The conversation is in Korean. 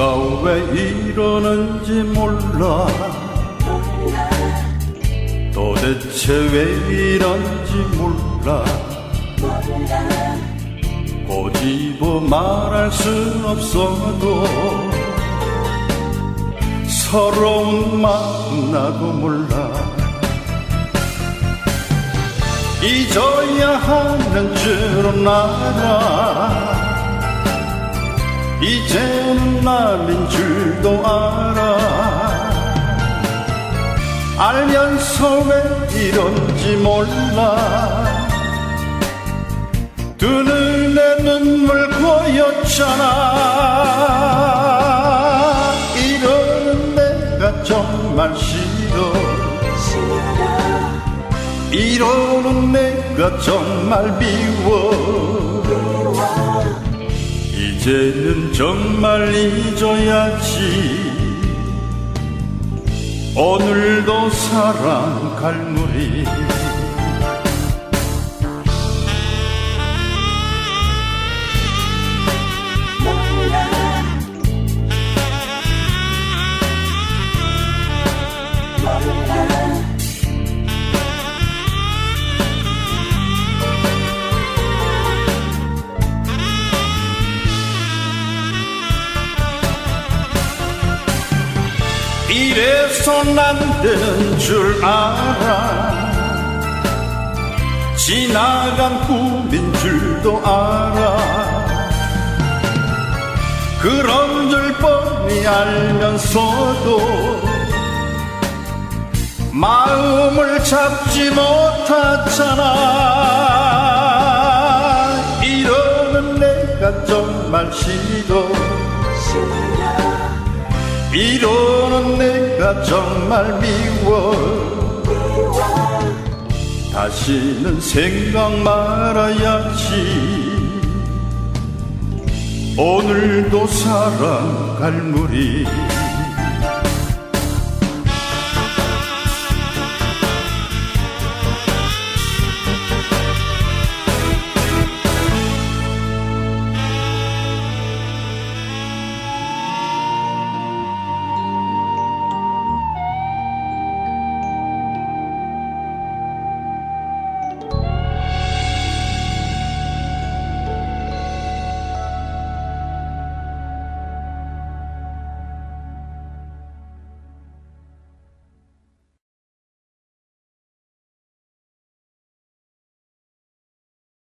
왜 이러는지 몰라. 도대체 왜 이런지 몰라. 꼬집어 말할 순 없어도 서러운 마음 나도 몰라. 잊어야 하는 줄은 알아 알면서 왜 이런지 몰라. 두 눈에 눈물 고였잖아. 이러는 내가 정말 싫어. 이러는 내가 정말 미워. 이제는 정말 잊어야지 오늘도 사랑 갈무리 이래선 안 되는 줄 알아. 지나간 꿈인 줄도 알아. 그런 줄 뻔히 알면서도 마음을 잡지 못하잖아. 이러는 내가 정말 싫어 이러는 내가 정말 미워. 다시는 생각 말아야지. 오늘도 사랑 갈 무리